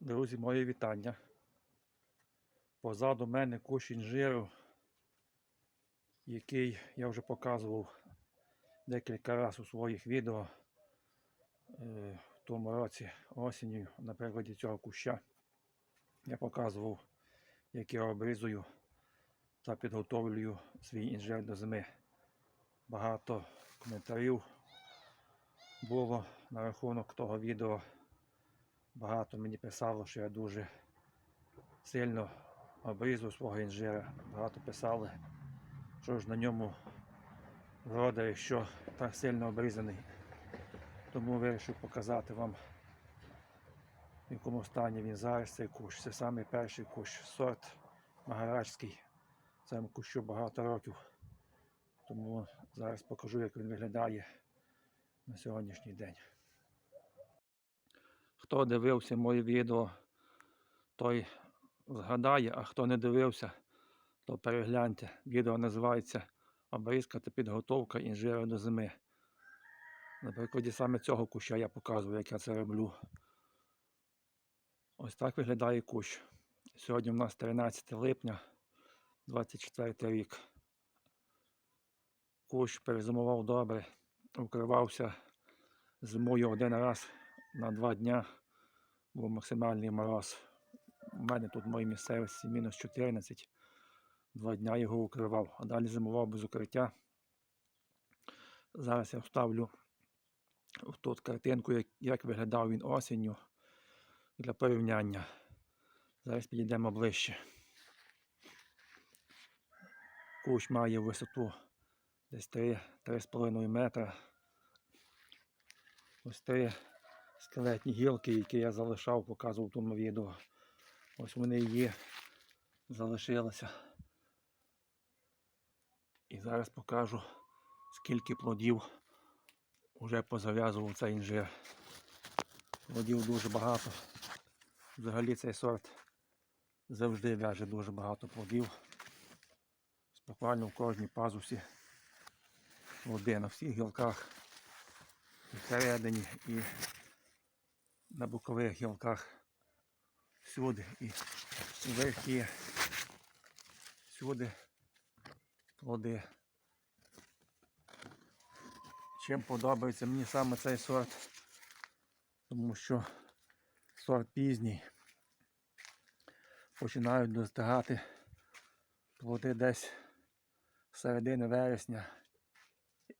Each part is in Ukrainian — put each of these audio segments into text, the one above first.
Друзі, моє вітання. Позаду мене кущ інжиру, який я вже показував декілька разів у своїх відео е, в тому році осінню на прикладі цього куща. Я показував, як я обрізую та підготовлюю свій інжир до зими. Багато коментарів було на рахунок того відео. Багато мені писало, що я дуже сильно обрізав свого інжира. Багато писали, що ж на ньому врода, якщо так сильно обрізаний. Тому вирішив показати вам, в якому стані він зараз цей кущ. Це самий перший кущ, сорт Магарачський. Цьому кущу багато років. Тому зараз покажу, як він виглядає на сьогоднішній день. Хто дивився моє відео, той згадає, а хто не дивився, то перегляньте. Відео називається Обрізка та підготовка інжиру до зими. На прикладі саме цього куща я показую, як я це роблю. Ось так виглядає кущ. Сьогодні у нас 13 липня 24 рік. Кущ перезимував добре, укривався зимою один раз на два дня був максимальний мороз. У мене тут в моїй місцевості мінус 14. Два дня його укривав, а далі зимував без укриття. Зараз я вставлю тут картинку, як, як виглядав він осінню для порівняння. Зараз підійдемо ближче. Кущ має висоту десь 3-3,5 метра. Ось три скелетні гілки, які я залишав, показував в тому відео. Ось вони є, залишилися. І зараз покажу, скільки плодів вже позав'язував цей інжир. Плодів дуже багато. Взагалі цей сорт завжди в'яже дуже багато плодів. Буквально в кожній пазусі плоди на всіх гілках і всередині, і на бокових гілках всюди і верхи, всюди плоди. Чим подобається мені саме цей сорт, тому що сорт пізній. Починають достигати плоди десь середини вересня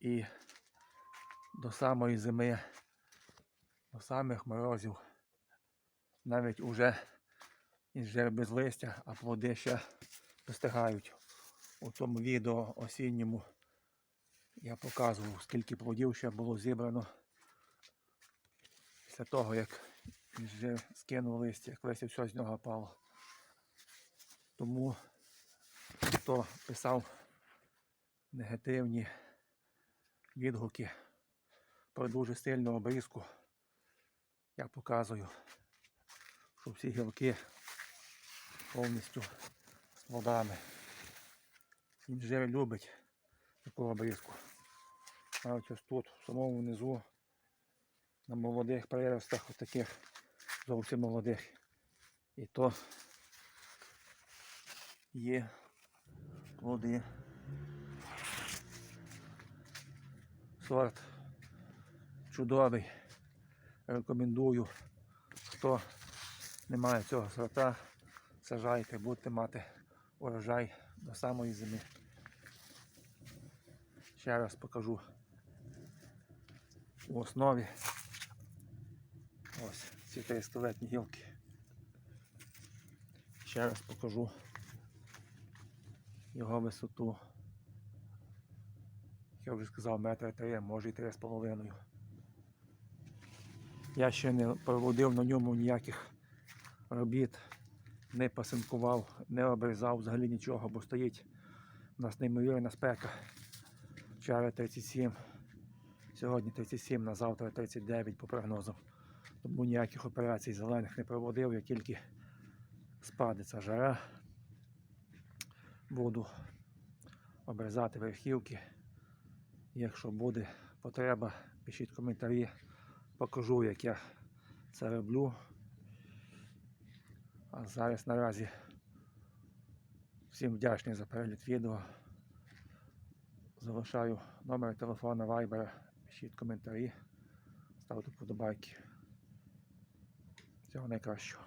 і до самої зими, до самих морозів. Навіть уже інжир без листя, а плоди ще достигають. У тому відео осінньому я показував, скільки плодів ще було зібрано після того, як інжир скинув листя, як листя все з нього пало. Тому хто писав негативні відгуки про дуже сильну обрізку, я показую, що всі гілки повністю з плодами. Інжир любить таку обрізку. Навіть ось тут, в самому внизу, на молодих приростах, ось таких зовсім молодих. І то є плоди. Сорт чудовий. Рекомендую, хто не має цього сорта, сажайте, будете мати урожай до самої зими. Ще раз покажу у основі ось ці три скелетні гілки. Ще раз покажу його висоту. Я вже сказав, метр три, може і три з половиною. Я ще не проводив на ньому ніяких робіт, не пасинкував, не обрізав взагалі нічого, бо стоїть у нас неймовірна спека. Вчора 37, сьогодні 37, на завтра 39 по прогнозам. Тому ніяких операцій зелених не проводив, як тільки спадеться жара. Буду обрізати верхівки. Якщо буде потреба, пишіть коментарі, покажу, як я це роблю. А зараз наразі всім вдячний за перегляд відео. Залишаю номер телефона Viber, пишіть коментарі, ставте вподобайки. Всього найкращого.